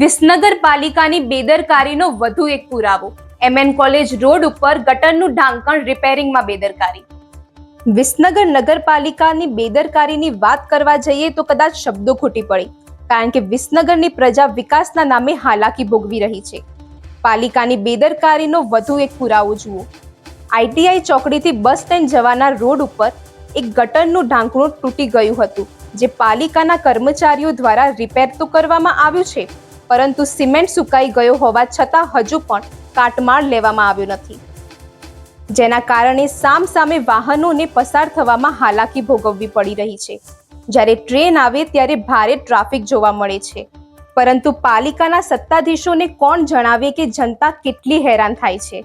વિસનગર પાલિકાની બેદરકારીનો વધુ એક પુરાવો. એમએન કોલેજ રોડ ઉપર ગટરનું ઢાંકણ રિપેરિંગમાં બેદરકારી. વિસનગર નગરપાલિકાની બેદરકારીની વાત કરવા જઈએ તો કદાચ શબ્દો ખોટી પડી, કારણ કે વિસનગરની પ્રજા વિકાસના નામે હાલાકી ભોગવી રહી છે. પાલિકાની બેદરકારીનો વધુ એક પુરાવો જુઓ. આઈટીઆઈ ચોકડીથી બસ સ્ટેન્ડ જવાના રોડ ઉપર એક ગટરનું ઢાંકણું તૂટી ગયું હતું, જે પાલિકાના કર્મચારીઓ દ્વારા રિપેર તો કરવામાં આવ્યું છે પરંતુ સિમેન્ટ સુકાઈ ગયો હોવા છતાં હજુ પણ કાટમાળ લેવામાં આવ્યો નથી. જેના કારણે સામસામે વાહનોને પસાર થવામાં હાલાકી ભોગવવી પડી રહી છે. જ્યારે ટ્રેન આવે ત્યારે ભારે ટ્રાફિક જોવા મળે છે. પરંતુ પાલિકાના સત્તાધીશોને કોણ જણાવે કે જનતા કેટલી હેરાન થાય છે?